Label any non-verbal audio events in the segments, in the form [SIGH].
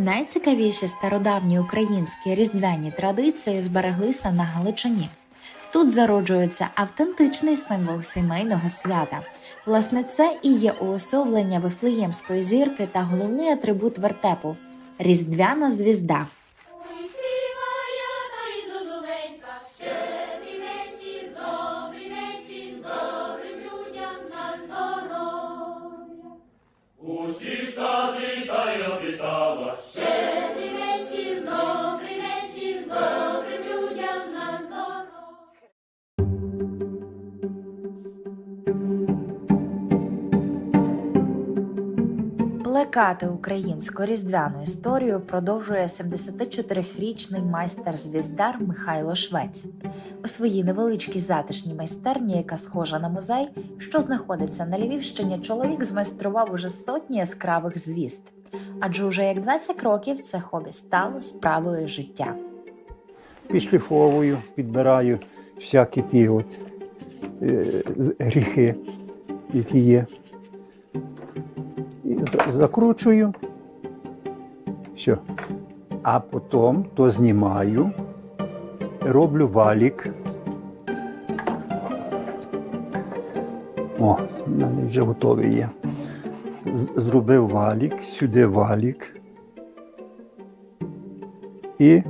Найцікавіші стародавні українські різдвяні традиції збереглися на Галичині. Тут зароджується автентичний символ сімейного свята. Власне, це і є уособлення вифлеємської зірки та головний атрибут вертепу різдвяна звізда. Плекати українську різдвяну історію продовжує 74-річний майстер-звіздар Михайло Швець. У своїй невеличкій затишній майстерні, яка схожа на музей, що знаходиться на Львівщині, чоловік змайстрував уже сотні яскравих звізд. Адже уже як 20 років це хобі стало справою життя. підшліфовую, підбираю всякі ті от е, гріхи, які є. Закручую. Все. А потім то знімаю, роблю валік. О, в мене вже готовий є. Зробив валік, сюди валік. І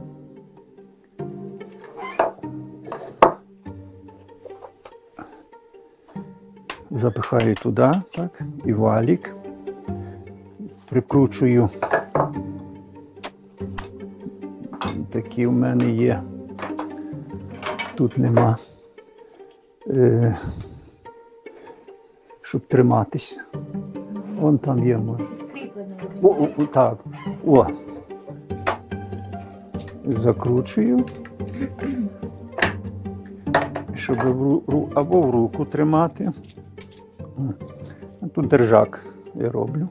запихаю туди, так, і валік. Прикручую. Такі в мене є. Тут нема. Е, щоб триматись. Вон там є, може. О, о, о, так. О. Закручую. Щоб в ру- ру- або в руку тримати. Тут держак я роблю.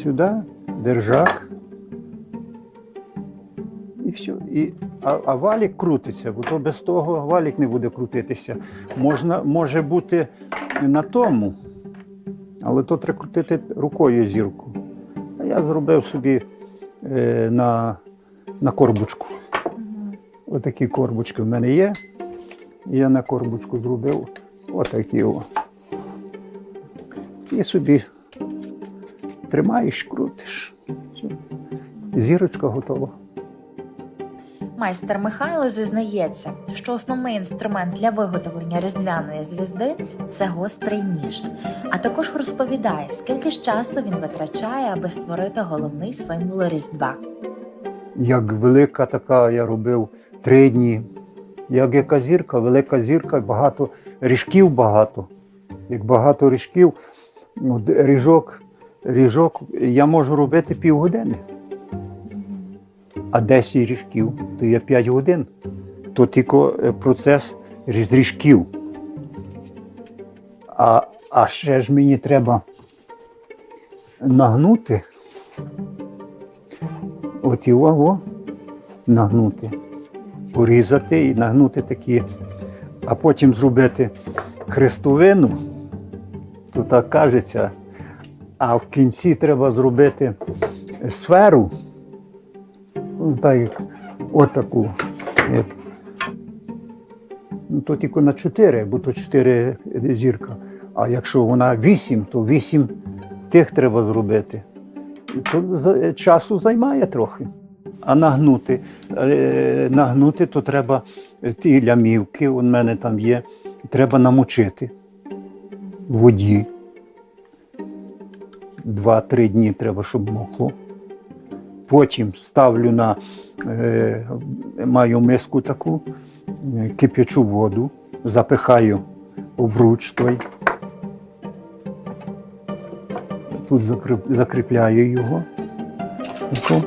І Сюди держак. І все. І, а, а валік крутиться, бо то без того валік не буде крутитися. Можна, може бути на тому, але то треба крутити рукою зірку. А я зробив собі е, на, на корбочку. Отакі корбочки в мене є. Я на корбочку зробив отакі. О. І собі тримаєш, крутиш. Все. Зірочка готова. Майстер Михайло зізнається, що основний інструмент для виготовлення різдвяної звізди це гострий ніж. А також розповідає, скільки ж часу він витрачає, аби створити головний символ Різдва. Як велика така, я робив три дні. Як яка зірка, велика зірка, багато ріжків багато. Як багато ріжків, от ріжок, ріжок я можу робити півгодини. А 10 ріжків, то є 5 годин. То тільки е, процес з ріжків. А, а ще ж мені треба нагнути. От його нагнути, порізати і нагнути такі, а потім зробити хрестовину, то так кажеться. А в кінці треба зробити сферу, ну, так як отаку. Ну, то тільки на 4, бо то 4 зірка. А якщо вона 8, то 8 тих треба зробити. То часу займає трохи. А нагнути, е, нагнути, то треба ті лямівки, у мене там є, треба намочити в воді. Два-три дні треба, щоб мокло. Потім ставлю на е, маю миску таку, е, кип'ячу воду, запихаю обруч той. Тут закріпляю його. Тако.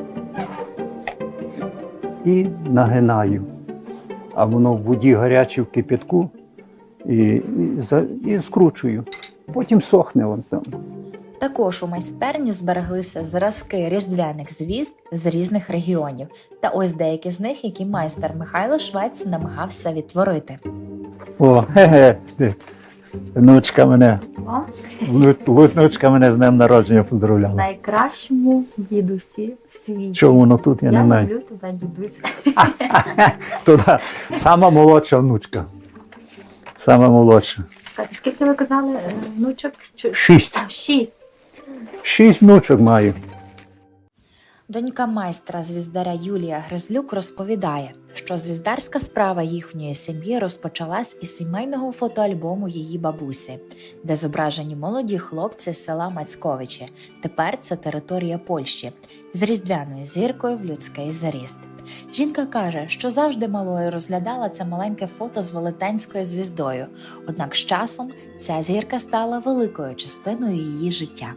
І нагинаю. А воно в воді гарячій в кипятку і, і, і скручую. Потім сохне вон там. Також у майстерні збереглися зразки різдвяних звізд з різних регіонів, та ось деякі з них, які майстер Михайло Швець намагався відтворити. О, хе-хе. Внучка мене, внучка мене з днем народження поздравляла. найкращому дідусі в світі. Чому воно тут, я, Я не знаю. люблю тебе, дідусь. [LAUGHS] Сама молодша внучка. Сама молодша. Скільки ви казали е, внучок? Шість. А, Шість. Шість внучок маю. Донька майстра звіздаря Юлія Гризлюк розповідає, що звіздарська справа їхньої сім'ї розпочалась із сімейного фотоальбому її бабусі, де зображені молоді хлопці села Мацьковичі. Тепер це територія Польщі з різдвяною зіркою в людський заріст. Жінка каже, що завжди малою розглядала це маленьке фото з велетенською звіздою. Однак з часом ця зірка стала великою частиною її життя.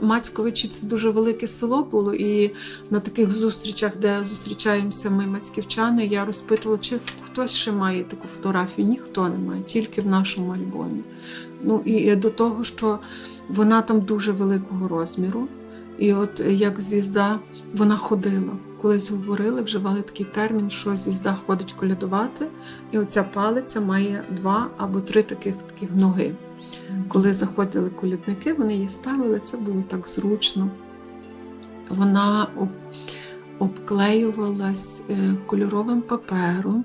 Мацьковичі це дуже велике село було, і на таких зустрічах, де зустрічаємося ми, мацьківчани, я розпитувала, чи хтось ще має таку фотографію. Ніхто не має, тільки в нашому альбомі. Ну і до того, що вона там дуже великого розміру. І от як звізда, вона ходила. Колись говорили, вживали такий термін, що звізда ходить колядувати, і оця палиця має два або три таких таких ноги. Коли заходили колядники, вони її ставили, це було так зручно. Вона обклеювалась е, кольоровим папером.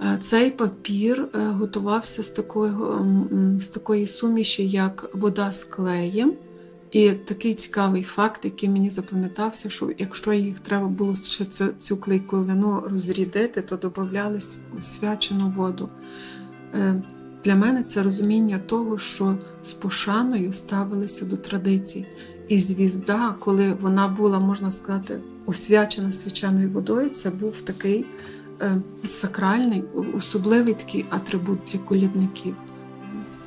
Е, Цей папір е, готувався з такої, з такої суміші, як вода з клеєм. І такий цікавий факт, який мені запам'ятався, що якщо їх треба було ще цю, цю клейковину розрідити, то додавались у свячену воду. Для мене це розуміння того, що з пошаною ставилися до традицій. І звізда, коли вона була, можна сказати, освячена свяченою водою, це був такий е, сакральний, особливий такий атрибут для колідників.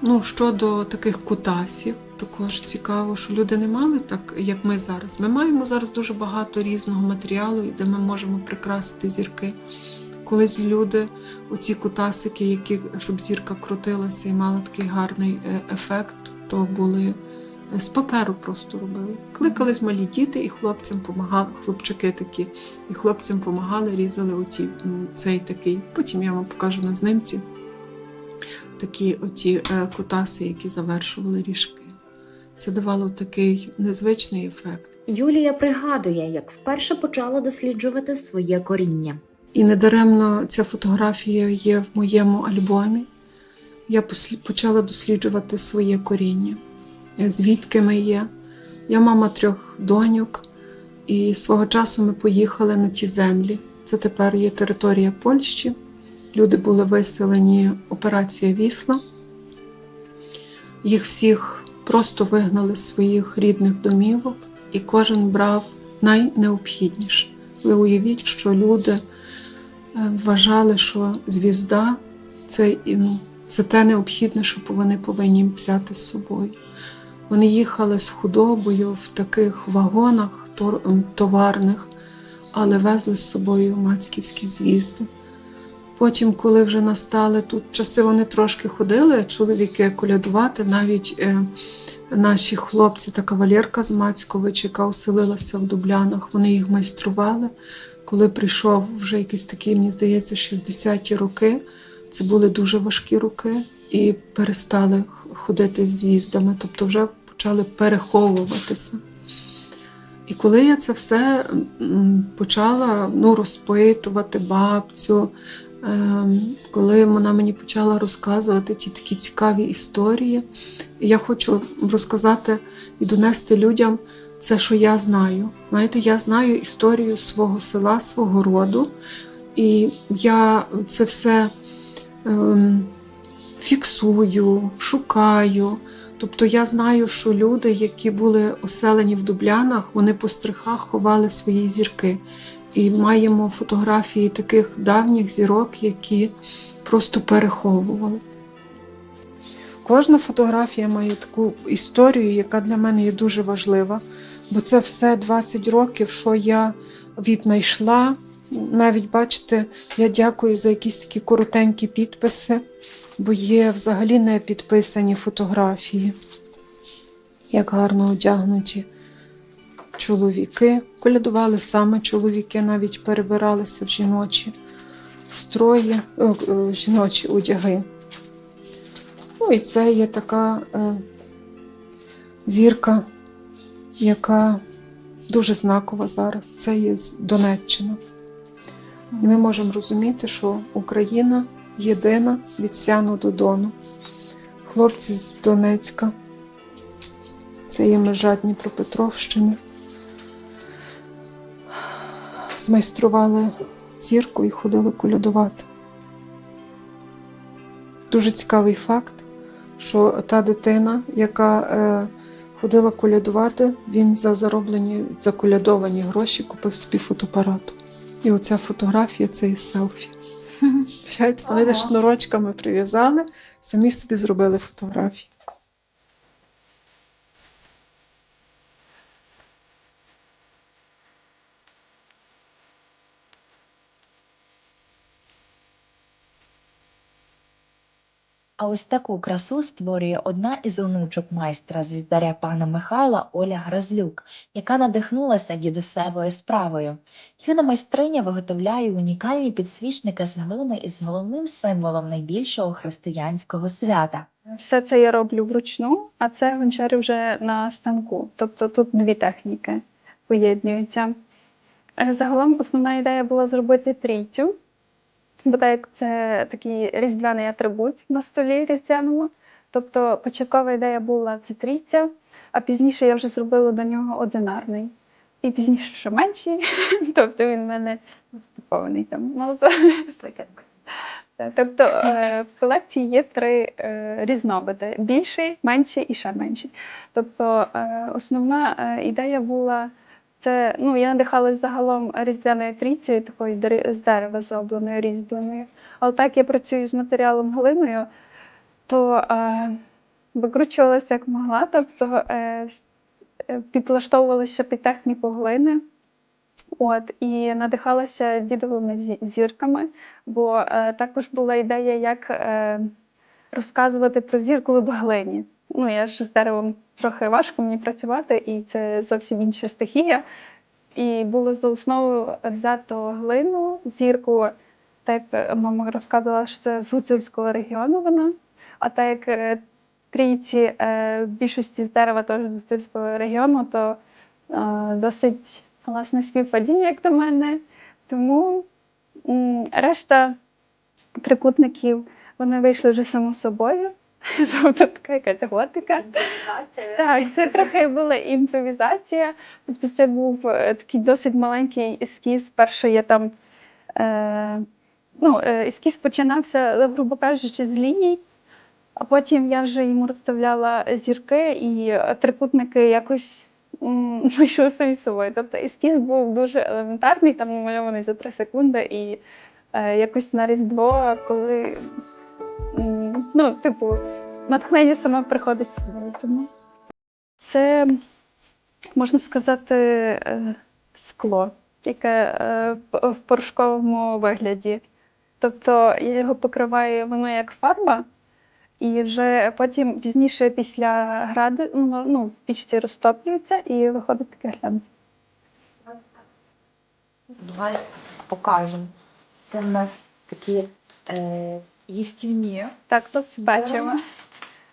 Ну, щодо таких кутасів, також цікаво, що люди не мали так, як ми зараз. Ми маємо зараз дуже багато різного матеріалу, де ми можемо прикрасити зірки. Колись люди, оці кутасики, які, щоб зірка крутилася і мала такий гарний е, ефект, то були е, з паперу просто робили. Кликались малі діти, і хлопцям помагали, хлопчики такі, і хлопцям помагали, різали оці, цей такий. Потім я вам покажу на знимці такі оті е, кутаси, які завершували ріжки. Це давало такий незвичний ефект. Юлія пригадує, як вперше почала досліджувати своє коріння. І недаремно ця фотографія є в моєму альбомі. Я почала досліджувати своє коріння, е, звідки ми є. Я мама трьох доньок, і свого часу ми поїхали на ті землі. Це тепер є територія Польщі. Люди були виселені операція Вісла. Їх всіх просто вигнали з своїх рідних домівок, і кожен брав найнеобхідніше. Ви уявіть, що люди вважали, що звізда це, ну, це те необхідне, що вони повинні взяти з собою. Вони їхали з худобою в таких вагонах товарних, але везли з собою мацьківські звізди. Потім, коли вже настали тут часи, вони трошки ходили, чоловіки колядувати, навіть е, наші хлопці та кавалерка з Мацькович, яка оселилася в Дублянах, вони їх майстрували. Коли прийшов вже якийсь такий, мені здається, 60-ті роки, це були дуже важкі роки, і перестали ходити з звіздами, тобто вже почали переховуватися. І коли я це все почала ну, розпитувати бабцю, коли вона мені почала розказувати ті такі цікаві історії, я хочу розказати і донести людям це, що я знаю. Знаєте, я знаю історію свого села, свого роду, і я це все ем, фіксую, шукаю. Тобто я знаю, що люди, які були оселені в Дублянах, вони по стрихах ховали свої зірки. І маємо фотографії таких давніх зірок, які просто переховували. Кожна фотографія має таку історію, яка для мене є дуже важлива, бо це все 20 років, що я віднайшла. Навіть бачите, я дякую за якісь такі коротенькі підписи, бо є взагалі не підписані фотографії, як гарно одягнуті чоловіки. Колядували саме чоловіки, навіть перебиралися в жіночі строї, о, о, жіночі одяги. Ну, і це є така е, зірка, яка дуже знакова зараз. Це є Донеччина. І ми можемо розуміти, що Україна єдина від Сяну до Дону. Хлопці з Донецька. Це є межа Дніпропетровщини. Змайстрували зірку і ходили колядувати. Дуже цікавий факт, що та дитина, яка е, ходила колядувати, він за зароблені, за колядовані гроші купив собі фотоапарат. І оця фотографія це і селфі. [LAUGHS] Вони шнурочками прив'язали, самі собі зробили фотографії. А ось таку красу створює одна із онучок майстра звіздаря пана Михайла Оля Грозлюк, яка надихнулася дідусевою справою. Юна майстриня виготовляє унікальні підсвічники з глини із головним символом найбільшого християнського свята. Все це я роблю вручну, а це гончарю вже на станку. Тобто тут дві техніки поєднуються. Е, Загалом основна ідея була зробити трійцю, бо так як це такий різдвяний атрибут на столі різдвяному. Тобто початкова ідея була це трійця, а пізніше я вже зробила до нього одинарний. І пізніше ще менший. [LAUGHS] Тобто він в мене запакований там. Ну, то... [LAUGHS] таке. Та, Тобто е, в колекції є три е, різновиди: більший, менший і ще менший. Тобто е, основна ідея була це, ну, я надихалась загалом різдвяною трійцею, такою з дерева зробленою, різьбленою. Але так я працюю з матеріалом глиною, то е, викручувалася як могла, тобто е, е, підлаштовувалася під техніку глини. От, і надихалася дідовими зірками, бо е, також була ідея, як е, розказувати про зірку в глині. Ну, я ж з деревом трохи важко мені працювати, і це зовсім інша стихія. І було за основу взято глину, зірку, так як мама розказувала, що це з гуцульського регіону вона. А так як е, трійці е, в більшості з дерева теж з гуцульського регіону, то е, досить власне співпадіння, як до мене. Тому решта трикутників вони вийшли вже само собою. [LAUGHS] Тобто така якась готика. Так, це трохи була імпровізація. Тобто це був е, такий досить маленький ескіз. Перше я там е, ну, е, ескіз починався, грубо кажучи, з ліній, а потім я вже йому розставляла зірки і е, трикутники якось [LAUGHS] вийшли самі собою. Тобто ескіз був дуже елементарний, там намальований за три секунди, і е, якось на Різдво, коли ну, типу, натхнення саме приходить собою. Тому це, можна сказати, е, скло, яке е, в порошковому вигляді. Тобто я його покриваю, воно як фарба, і вже потім пізніше після граду ну, ну, в пічці розтоплюється і виходить таке глянце. Давай покажемо. Це в нас такі е, їстівні. Так, тут бачимо.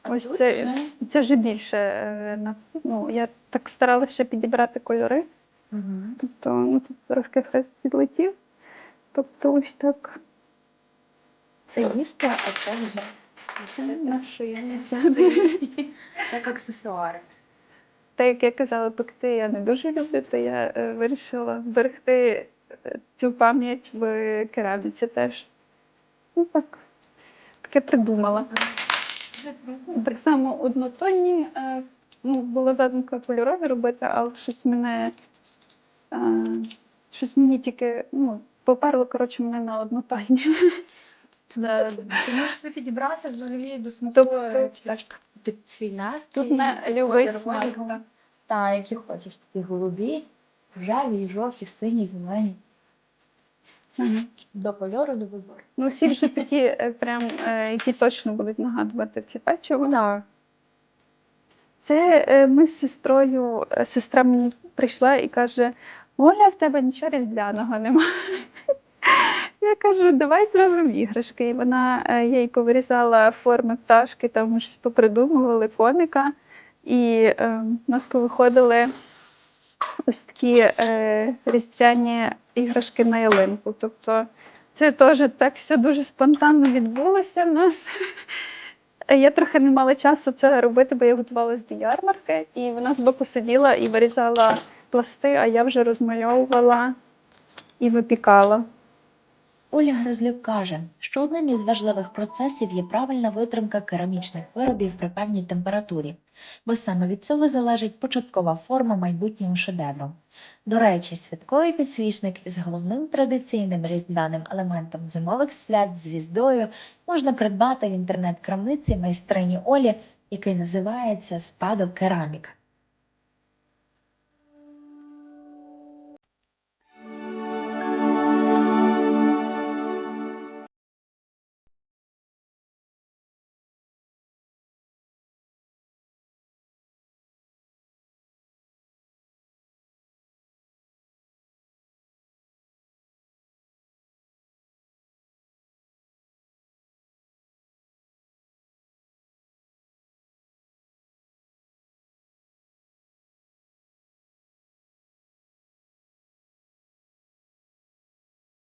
Ось це, це вже більше. е, Ну, я так старалася ще підібрати кольори. Мгм. Тобто, ну, тут трошки хрест підлетів. Тобто ось так. Це їсти, а це вже На шиї. як аксесуари. Так як я казала, пекти я не дуже люблю, то я е, вирішила зберегти е, цю пам'ять в кераміці теж. Ну так, таке придумала. Так само однотонні. е, Ну, було задумка кольорові робити, але щось мене е, щось мені тільки ну, поперло, коротше, мене на однотонні. Ти можеш собі підібрати взагалі до смаку Тобто, е, так. під свій настрій. Тут на любий смак. так. Які хочеш. Такі голубі, рожеві, жовті, сині, зелені. Мгм. До кольору, до вибору. Ну, ці вже такі, е, прям, е, які точно будуть нагадувати ці печиво. Так. Це е, ми з сестрою, е, сестра мені прийшла і каже: Оля, в тебе нічого різдвяного немає. [LAUGHS] Я кажу, давай зробимо іграшки. І вона е, я їй повирізала форми пташки, там ми щось попридумували, коника. І е, у нас повиходили ось такі е, різдвяні іграшки на ялинку. Тобто це теж так все дуже спонтанно відбулося в нас. [LAUGHS] Я трохи не мала часу це робити, бо я готувалася до ярмарки, і вона збоку сиділа і вирізала пласти, а я вже розмальовувала і випікала. Оля Гризлюк каже, що одним із важливих процесів є правильна витримка керамічних виробів при певній температурі, бо саме від цього залежить початкова форма майбутнього шедевру. До речі, святковий підсвічник із головним традиційним різдвяним елементом зимових свят звіздою можна придбати в інтернет-крамниці майстрині Олі, який називається Спадок Керамік.